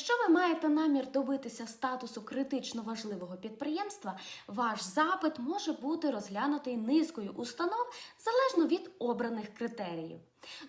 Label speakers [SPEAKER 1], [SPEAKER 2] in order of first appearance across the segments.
[SPEAKER 1] Якщо ви маєте намір добитися статусу критично важливого підприємства, ваш запит може бути розглянутий низкою установ залежно від обраних критеріїв.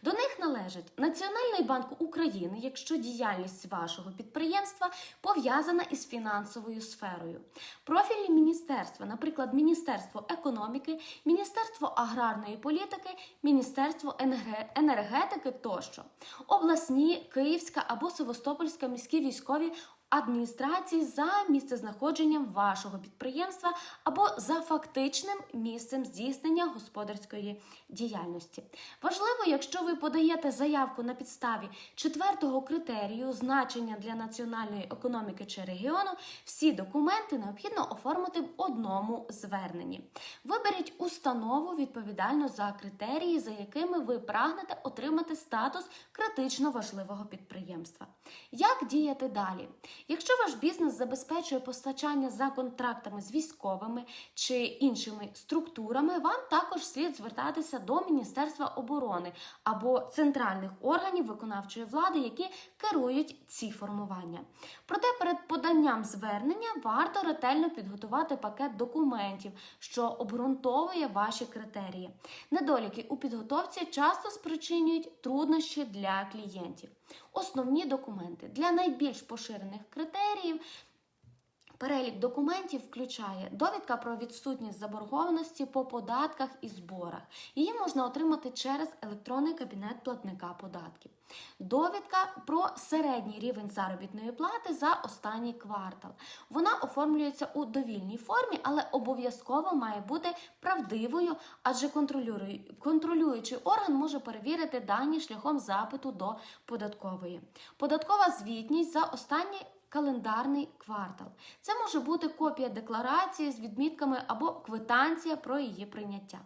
[SPEAKER 1] До них належить Національний банк України, якщо діяльність вашого підприємства пов'язана із фінансовою сферою, профільні міністерства, наприклад, Міністерство економіки, Міністерство аграрної політики, Міністерство енерге- енергетики тощо, обласні, Київська або Севастопольська міські військові адміністрації за місцезнаходженням вашого підприємства або за фактичним місцем здійснення господарської діяльності. Важливо, якщо ви подаєте заявку на підставі четвертого критерію значення для національної економіки чи регіону, всі документи необхідно оформити в одному зверненні. Виберіть установу відповідально за критерії, за якими ви прагнете отримати статус критично важливого підприємства. Як діяти далі? Якщо ваш бізнес забезпечує постачання за контрактами з військовими чи іншими структурами, вам також слід звертатися до Міністерства оборони або центральних органів виконавчої влади, які керують ці формування. Проте перед поданням звернення варто ретельно підготувати пакет документів, що обґрунтовує ваші критерії. Недоліки у підготовці часто спричинюють труднощі для клієнтів. Основні документи для найбільш поширених критеріїв. Перелік документів включає довідка про відсутність заборгованості по податках і зборах. Її можна отримати через електронний кабінет платника податків. Довідка про середній рівень заробітної плати за останній квартал. Вона оформлюється у довільній формі, але обов'язково має бути правдивою, адже контролюючий орган може перевірити дані шляхом запиту до податкової. Податкова звітність за останній календарний квартал. Це може бути копія декларації з відмітками або квитанція про її прийняття.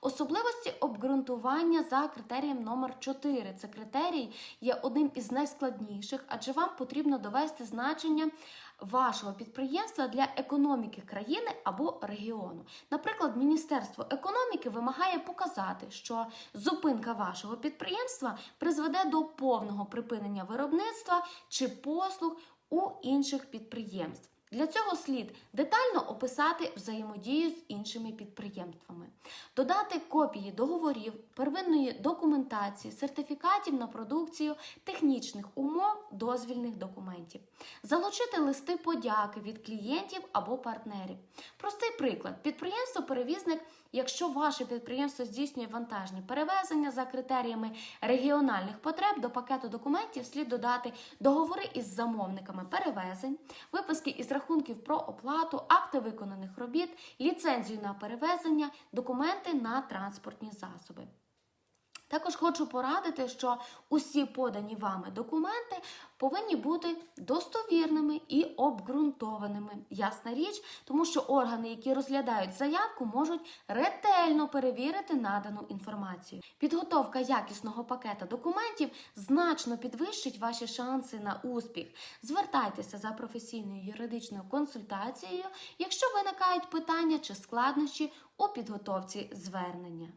[SPEAKER 1] Особливості обґрунтування за критерієм номер 4 Це критерій є одним із найскладніших, адже вам потрібно довести значення вашого підприємства для економіки країни або регіону. Наприклад, Міністерство економіки вимагає показати, що зупинка вашого підприємства призведе до повного припинення виробництва чи послуг у інших підприємств. Для цього слід детально описати взаємодію з іншими підприємствами, додати копії договорів, первинної документації, сертифікатів на продукцію, технічних умов, дозвільних документів, залучити листи подяки від клієнтів або партнерів. Простий приклад: підприємство-перевізник, якщо ваше підприємство здійснює вантажні перевезення за критеріями регіональних потреб, до пакету документів слід додати договори із замовниками перевезень, виписки із рахунків про оплату, акти виконаних робіт, ліцензію на перевезення, документи на транспортні засоби. Також хочу порадити, що усі подані вами документи повинні бути достовірними і обґрунтованими. Ясна річ, тому що органи, які розглядають заявку, можуть ретельно перевірити надану інформацію. Підготовка якісного пакета документів значно підвищить ваші шанси на успіх. Звертайтеся за професійною юридичною консультацією, якщо виникають питання чи складнощі у підготовці звернення.